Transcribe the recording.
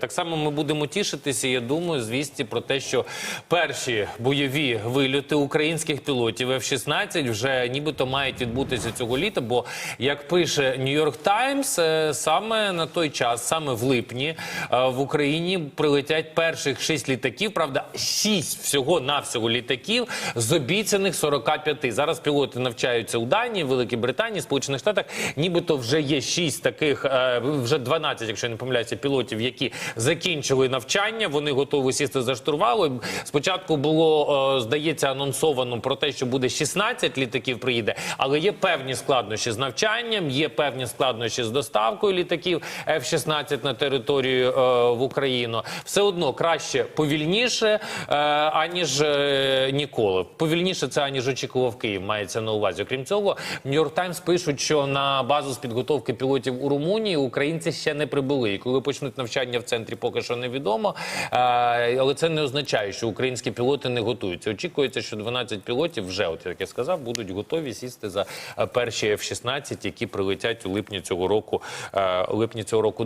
Так само ми будемо тішитися, я думаю, звісті про те, що перші бойові вильоти українських пілотів F-16 вже нібито мають відбутися цього літа. Бо як пише Нью-Йорк Таймс, е, саме на той час, саме в липні, е, в Україні прилетять перших шість літаків. Правда, шість всього навсього літаків з обіцяних 45. Зараз пілоти навчаються у Данії, Великій Британії, Сполучених Штатах. Нібито вже є шість таких, е, вже 12, якщо я не помиляюся, пілотів, які закінчили навчання. Вони готові сісти за штурвал. Спочатку було, е, здається, анонсовано про те, що буде 16 літаків приїде, але є певні складнощі з навчанням, є певні складнощі з доставкою літаків F-16 на територію е, в Україну. Все одно краще повільніше, е, аніж ніколи. Повільніше це аніж очікував Київ. Мається на увазі. Окрім цього, Нью-Йорк Таймс пишуть, що на базу з підготовки пілотів у Румунії українці ще не прибули. І коли почнуть навчання в центрі, поки що невідомо. Але це не означає, що українські пілоти не готуються. Очікується, що 12 пілотів вже, от як я сказав, будуть готові сісти за перші F-16, які прилетять у липні цього року. е, липні цього року